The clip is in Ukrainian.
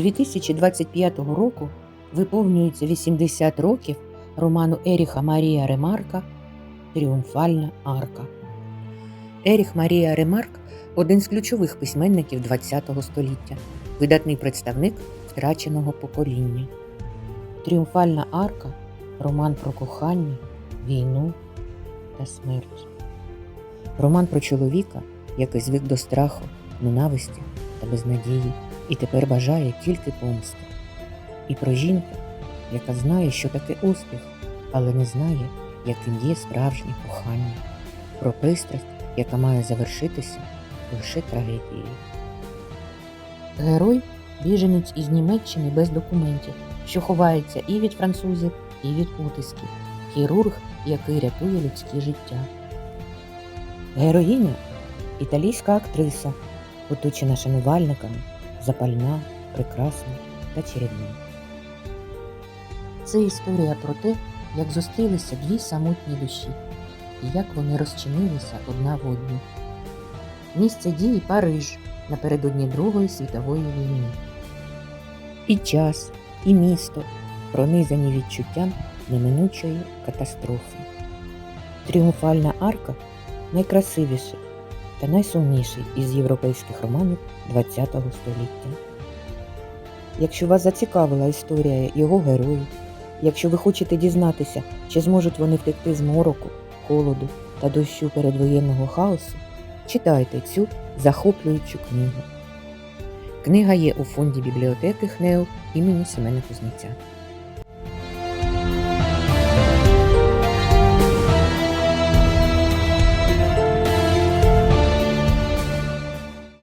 2025 року виповнюється 80 років роману Еріха Марія Ремарка Тріумфальна арка. Еріх Марія Ремарк один з ключових письменників ХХ століття, видатний представник втраченого покоління. Тріумфальна арка роман про кохання, війну та смерть. Роман про чоловіка, який звик до страху, ненависті та безнадії і тепер бажає тільки помсти. І про жінку, яка знає, що таке успіх, але не знає, яким є справжнє кохання, про пристрасть, яка має завершитися лише трагедією. Герой біженець із Німеччини без документів, що ховається і від французів, і від утисків, хірург, який рятує людське життя. Героїня італійська актриса, оточена шанувальниками, запальна, прекрасна та чарівна. Це історія про те, як зустрілися дві самотні душі і як вони розчинилися одна в одну. Місце дії Париж напередодні Другої світової війни. І час, і місто пронизані відчуттям неминучої катастрофи. Тріумфальна арка найкрасивіший та найсумніший із європейських романів ХХ століття. Якщо вас зацікавила історія його героїв, якщо ви хочете дізнатися, чи зможуть вони втекти з мороку, холоду та дощу передвоєнного хаосу, читайте цю захоплюючу книгу. Книга є у фонді бібліотеки ХНЕУ імені Семена Кузнеця.